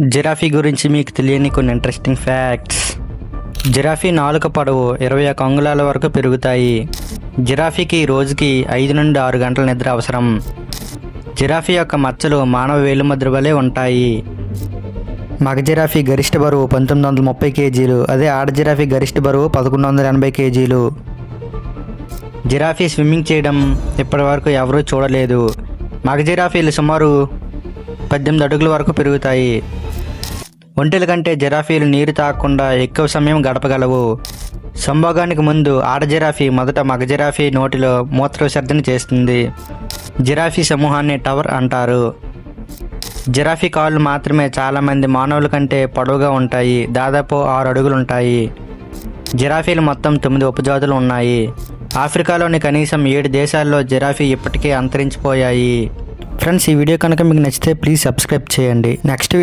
Giraffe గురించి మీకు తెలియని కొన్ని ఇంట్రెస్టింగ్ ఫ్యాక్ట్స్ జిరాఫీ నాలుక పొడవు ఇరవై ఒక అంగుళాల వరకు పెరుగుతాయి. జిరాఫీకి రోజుకి ఐదు నుండి ఆరు గంటల నిద్ర అవసరం. జిరాఫీ యొక్క మచ్చలు మానవ వేలుముద్ర వలె ఉంటాయి. మగ జిరాఫీ గరిష్ట బరువు పంతొమ్మిది వందల ముప్పై కేజీలు అదే ఆడ జిరాఫీ గరిష్ట బరువు పదకొండు వందల ఎనభై కేజీలు. జిరాఫీ స్విమ్మింగ్ చేయడం ఇప్పటివరకు ఎవరూ చూడలేదు. మగ జిరాఫీలు సుమారు పద్దెనిమిది అడుగుల వరకు పెరుగుతాయి. ఒంటెల కంటే జిరాఫీలు నీరు తాగకుండా ఎక్కువ సమయం గడపగలవు. సంభోగానికి ముందు ఆడ జిరాఫీ మొదట మగ జిరాఫీ నోటిలో మూత్ర విసర్జన చేస్తుంది. జిరాఫీ సమూహాన్ని టవర్ అంటారు. జిరాఫీ కాళ్ళు మాత్రమే చాలామంది మానవుల కంటే పొడవుగా ఉంటాయి. దాదాపు ఆరు అడుగులు ఉంటాయి జిరాఫీలు మొత్తం తొమ్మిది ఉపజాతులు ఉన్నాయి. ఆఫ్రికాలోని కనీసం ఏడు దేశాల్లో జిరాఫీ ఇప్పటికే అంతరించిపోయాయి. ఫ్రెండ్స్ ఈ వీడియో కనుక మీకు నచ్చితే ప్లీజ్ సబ్స్క్రైబ్ చేయండి. నెక్స్ట్